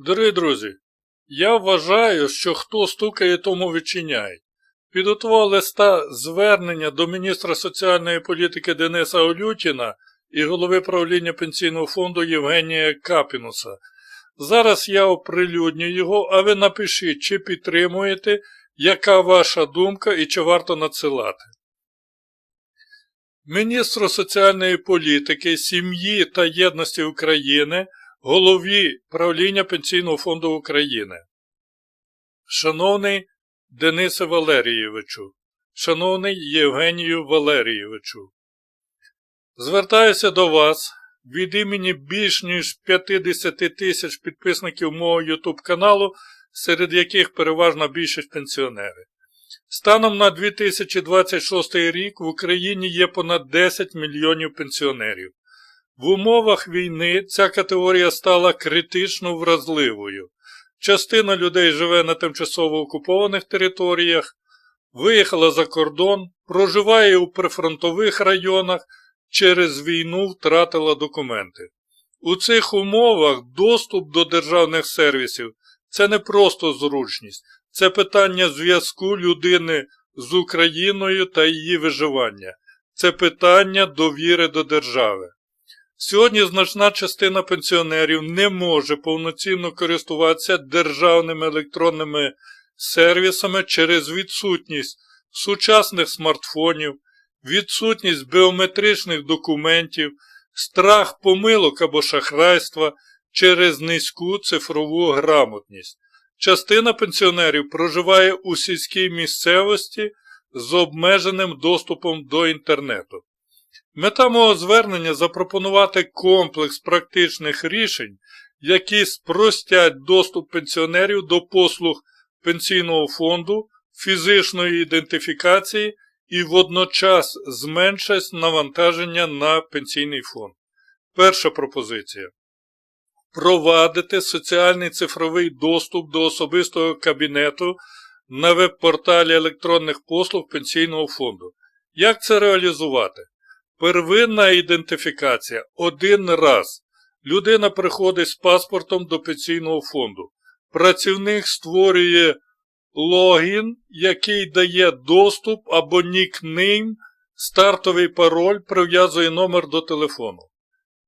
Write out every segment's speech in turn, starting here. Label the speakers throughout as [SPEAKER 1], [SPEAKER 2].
[SPEAKER 1] Дорогі друзі, я вважаю, що хто стукає, тому відчиняй. Підготував листа звернення до міністра соціальної політики Дениса Олютіна і голови правління пенсійного фонду Євгенія Капінуса. Зараз я оприлюдню його, а ви напишіть, чи підтримуєте, яка ваша думка і чи варто надсилати. Міністру соціальної політики, сім'ї та єдності України, голові правління Пенсійного фонду України. Шановний Денисе Валерійовичу, шановний Євгенію Валерійовичу, звертаюся до вас від імені більш ніж 50 тисяч підписників мого YouTube каналу, серед яких переважна більшість пенсіонери. Станом на 2026 рік в Україні є понад 10 мільйонів пенсіонерів. В умовах війни ця категорія стала критично вразливою. Частина людей живе на тимчасово окупованих територіях, виїхала за кордон, проживає у прифронтових районах, через війну втратила документи. У цих умовах доступ до державних сервісів це не просто зручність, це питання зв'язку людини з Україною та її виживання, це питання довіри до держави. Сьогодні значна частина пенсіонерів не може повноцінно користуватися державними електронними сервісами через відсутність сучасних смартфонів, відсутність біометричних документів, страх помилок або шахрайства через низьку цифрову грамотність. Частина пенсіонерів проживає у сільській місцевості з обмеженим доступом до інтернету. Мета мого звернення запропонувати комплекс практичних рішень, які спростять доступ пенсіонерів до послуг пенсійного фонду, фізичної ідентифікації і водночас зменшать навантаження на пенсійний фонд. Перша пропозиція. Провадити соціальний цифровий доступ до особистого кабінету на веб-порталі електронних послуг пенсійного фонду. Як це реалізувати? Первинна ідентифікація один раз. Людина приходить з паспортом до пенсійного фонду. Працівник створює логін, який дає доступ або нікнейм, стартовий пароль, прив'язує номер до телефону.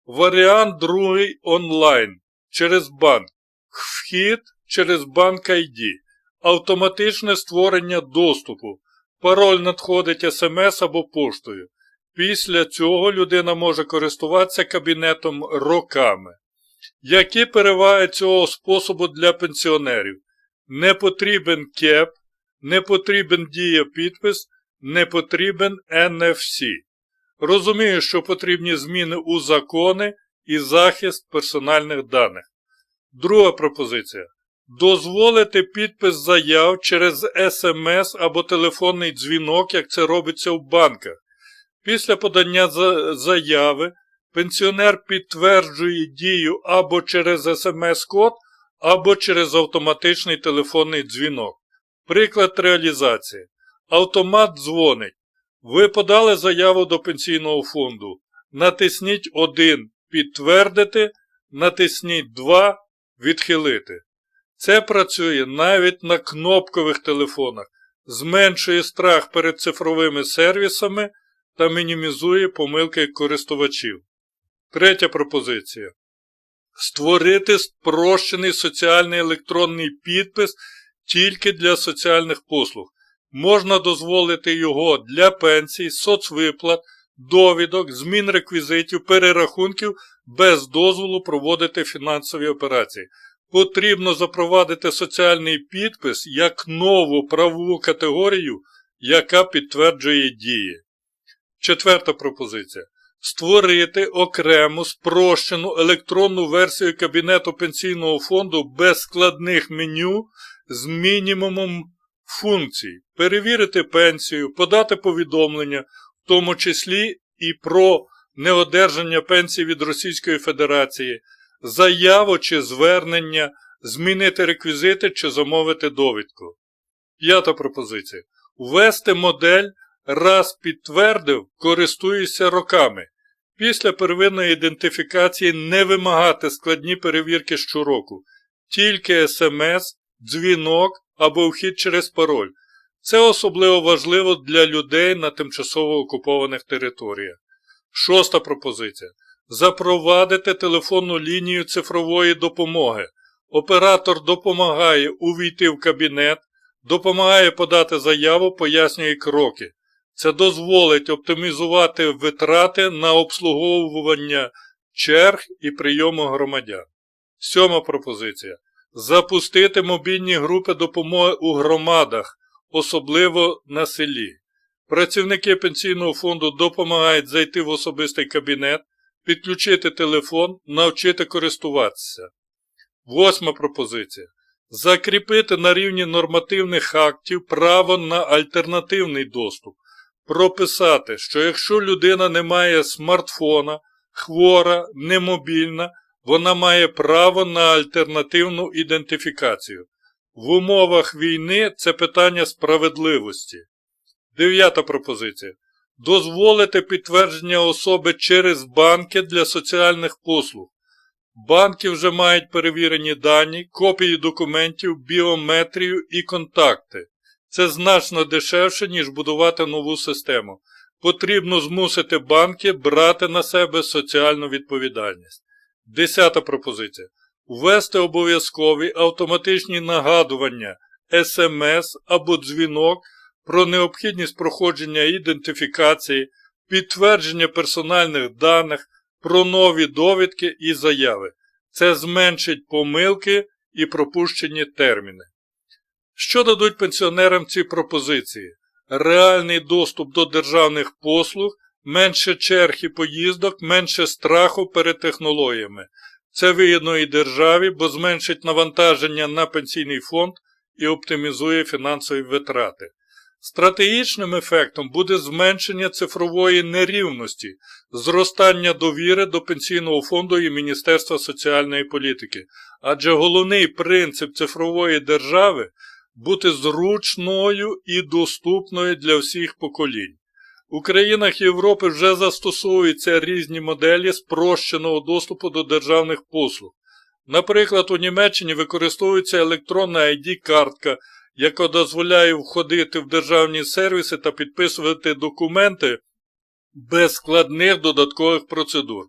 [SPEAKER 1] Варіант другий онлайн через банк. Вхід через банк ID. Автоматичне створення доступу. Пароль надходить смс або поштою. Після цього людина може користуватися кабінетом роками. Які переваги цього способу для пенсіонерів? Не потрібен КЕП, не потрібен дія-підпис, не потрібен NFC. Розумію, що потрібні зміни у закони і захист персональних даних. Друга пропозиція. Дозволити підпис заяв через СМС або телефонний дзвінок, як це робиться в банках. Після подання заяви пенсіонер підтверджує дію або через смс-код, або через автоматичний телефонний дзвінок. Приклад реалізації. Автомат дзвонить. Ви подали заяву до пенсійного фонду. Натисніть 1 підтвердити, натисніть 2 відхилити. Це працює навіть на кнопкових телефонах, зменшує страх перед цифровими сервісами та мінімізує помилки користувачів. Третя пропозиція. Створити спрощений соціальний електронний підпис тільки для соціальних послуг. Можна дозволити його для пенсій, соцвиплат, довідок, змін реквізитів, перерахунків без дозволу проводити фінансові операції. Потрібно запровадити соціальний підпис як нову правову категорію, яка підтверджує дії. Четверта пропозиція. Створити окрему спрощену електронну версію Кабінету пенсійного фонду без складних меню з мінімумом функцій, перевірити пенсію, подати повідомлення, в тому числі і про неодержання пенсії від Російської Федерації, заяву чи звернення, змінити реквізити чи замовити довідку. П'ята пропозиція. Ввести модель раз підтвердив, користуюся роками. Після первинної ідентифікації не вимагати складні перевірки щороку. тільки смс, дзвінок або вхід через пароль. Це особливо важливо для людей на тимчасово окупованих територіях. Шоста пропозиція. Запровадити телефонну лінію цифрової допомоги. Оператор допомагає увійти в кабінет, допомагає подати заяву, пояснює кроки. Це дозволить оптимізувати витрати на обслуговування черг і прийому громадян. Сьома пропозиція. Запустити мобільні групи допомоги у громадах, особливо на селі. Працівники пенсійного фонду допомагають зайти в особистий кабінет, підключити телефон, навчити користуватися. Восьма пропозиція. Закріпити на рівні нормативних актів право на альтернативний доступ. Прописати, що якщо людина не має смартфона, хвора, немобільна, вона має право на альтернативну ідентифікацію. В умовах війни це питання справедливості. Дев'ята пропозиція. Дозволити підтвердження особи через банки для соціальних послуг. Банки вже мають перевірені дані, копії документів, біометрію і контакти. Це значно дешевше, ніж будувати нову систему. Потрібно змусити банки брати на себе соціальну відповідальність. Десята пропозиція. Ввести обов'язкові автоматичні нагадування, СМС або дзвінок про необхідність проходження ідентифікації, підтвердження персональних даних, про нові довідки і заяви. Це зменшить помилки і пропущені терміни. Що дадуть пенсіонерам ці пропозиції? Реальний доступ до державних послуг, менше черг і поїздок, менше страху перед технологіями. Це вигідно і державі, бо зменшить навантаження на пенсійний фонд і оптимізує фінансові витрати. Стратегічним ефектом буде зменшення цифрової нерівності, зростання довіри до Пенсійного фонду і Міністерства соціальної політики, адже головний принцип цифрової держави бути зручною і доступною для всіх поколінь. У країнах Європи вже застосовуються різні моделі спрощеного доступу до державних послуг. Наприклад, у Німеччині використовується електронна ID-картка, яка дозволяє входити в державні сервіси та підписувати документи без складних додаткових процедур.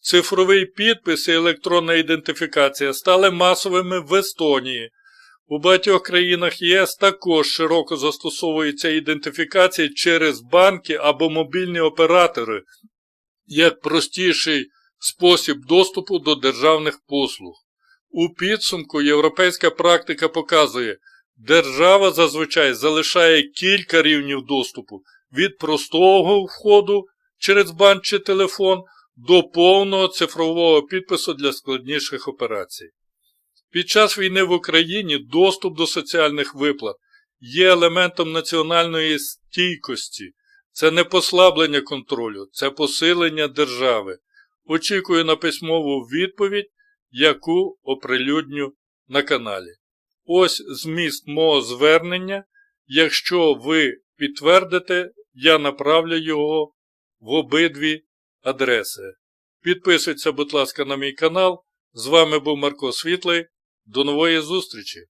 [SPEAKER 1] Цифровий підпис і електронна ідентифікація стали масовими в Естонії. У багатьох країнах ЄС також широко застосовується ідентифікація через банки або мобільні оператори як простіший спосіб доступу до державних послуг. У підсумку європейська практика показує, держава зазвичай залишає кілька рівнів доступу від простого входу через банк чи телефон до повного цифрового підпису для складніших операцій. Під час війни в Україні доступ до соціальних виплат є елементом національної стійкості. Це не послаблення контролю, це посилення держави. Очікую на письмову відповідь, яку оприлюдню на каналі. Ось зміст мого звернення. Якщо ви підтвердите, я направлю його в обидві адреси. Підписуйтеся, будь ласка, на мій канал. З вами був Марко Світлий. До нової зустрічі!